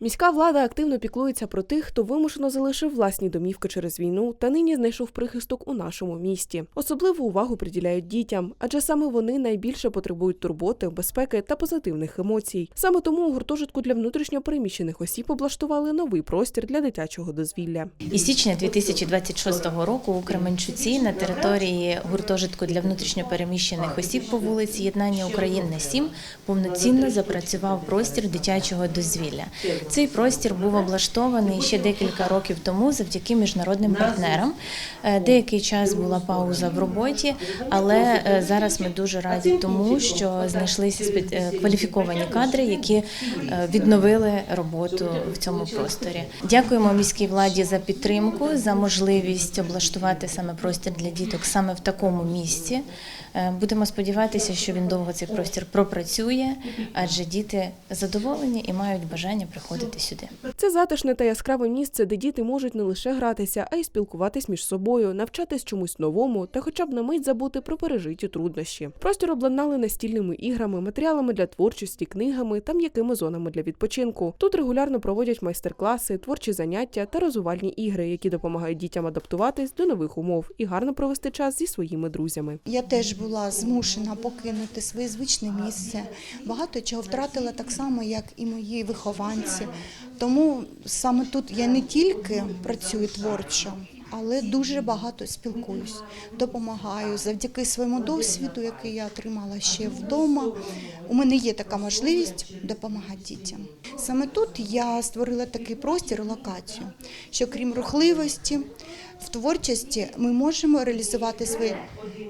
Міська влада активно піклується про тих, хто вимушено залишив власні домівки через війну та нині знайшов прихисток у нашому місті. Особливу увагу приділяють дітям, адже саме вони найбільше потребують турботи, безпеки та позитивних емоцій. Саме тому у гуртожитку для внутрішньо переміщених осіб облаштували новий простір для дитячого дозвілля. Із січня 2026 року у Кременчуці на території гуртожитку для внутрішньопереміщених осіб по вулиці Єднання України 7 повноцінно запрацював простір дитячого дозвілля. Цей простір був облаштований ще декілька років тому завдяки міжнародним партнерам. Е, Деякий час була пауза в роботі, але е, зараз ми дуже раді тому, що знайшлися е, кваліфіковані кадри, які відновили роботу в цьому просторі. Дякуємо міській владі за підтримку, за можливість облаштувати саме простір для діток саме в такому місці. Будемо сподіватися, що він довго цей простір пропрацює, адже діти задоволені і мають бажання приходити сюди. Це затишне та яскраве місце, де діти можуть не лише гратися, а й спілкуватись між собою, навчатись чомусь новому та хоча б на мить забути про пережиті труднощі. Простір обладнали настільними іграми, матеріалами для творчості, книгами та м'якими зонами для відпочинку. Тут регулярно проводять майстер-класи, творчі заняття та розвивальні ігри, які допомагають дітям адаптуватись до нових умов і гарно провести час зі своїми друзями. Я теж була змушена покинути своє звичне місце. Багато чого втратила так само, як і мої вихованці. Тому саме тут я не тільки працюю творчо, але дуже багато спілкуюсь, допомагаю завдяки своєму досвіду, який я отримала ще вдома. У мене є така можливість допомагати дітям. Саме тут я створила такий простір, локацію, що крім рухливості, в творчості ми можемо реалізувати свої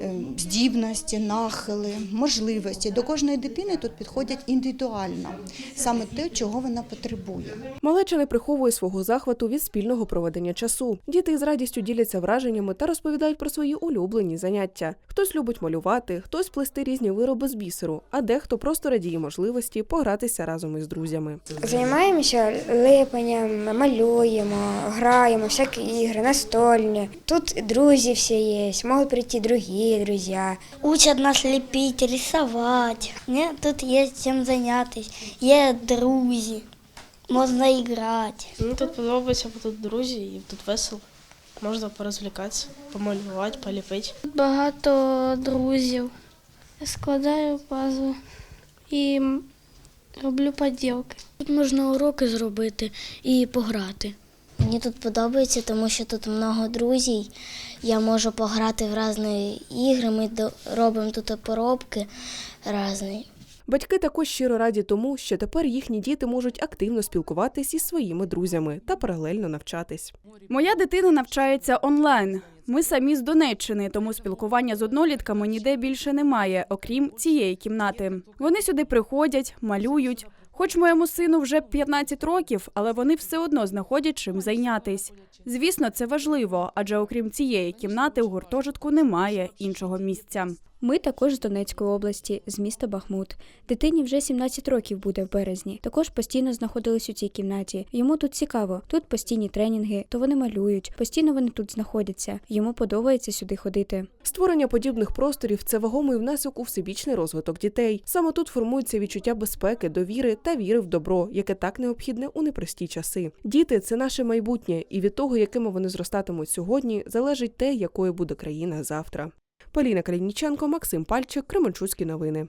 е, здібності, нахили, можливості. До кожної дитини тут підходять індивідуально, саме те, чого вона потребує. Малеча не приховує свого захвату від спільного проведення часу. Діти із радістю діляться враженнями та розповідають про свої улюблені заняття. Хтось любить малювати, хтось плести різні вироби з бісеру, а дехто просто радіє можливості погратися разом із друзями. Займаємося липанням, малюємо, граємо, всякі ігри, настольні. Тут друзі всі є, можуть прийти другі друзі. Учат нас лепить, рисовать. Мне тут есть чем заняться. Є друзі. Можна грати. Мені тут подобається, бо тут друзі і тут весело. Можна порозвлікатися, помалювати, поліпити. Тут багато друзів. Я складаю пазл і роблю поділки. Тут можна уроки зробити і пограти. Мені тут подобається, тому що тут много друзів. Я можу пограти в різні ігри. Ми робимо тут поробки різні. Батьки також щиро раді тому, що тепер їхні діти можуть активно спілкуватись із своїми друзями та паралельно навчатись. Моя дитина навчається онлайн. Ми самі з Донеччини, тому спілкування з однолітками ніде більше немає, окрім цієї кімнати. Вони сюди приходять, малюють. Хоч моєму сину вже 15 років, але вони все одно знаходять чим зайнятись. Звісно, це важливо, адже окрім цієї кімнати у гуртожитку немає іншого місця. Ми також з Донецької області, з міста Бахмут. Дитині вже 17 років буде в березні. Також постійно знаходились у цій кімнаті. Йому тут цікаво. Тут постійні тренінги, то вони малюють, постійно вони тут знаходяться. Йому подобається сюди ходити. Створення подібних просторів це вагомий внесок у всебічний розвиток дітей. Саме тут формується відчуття безпеки, довіри та віри в добро, яке так необхідне у непрості часи. Діти це наше майбутнє, і від того, якими вони зростатимуть сьогодні, залежить те, якою буде країна завтра. Поліна Калініченко, Максим Пальчик, Кременчуцькі новини.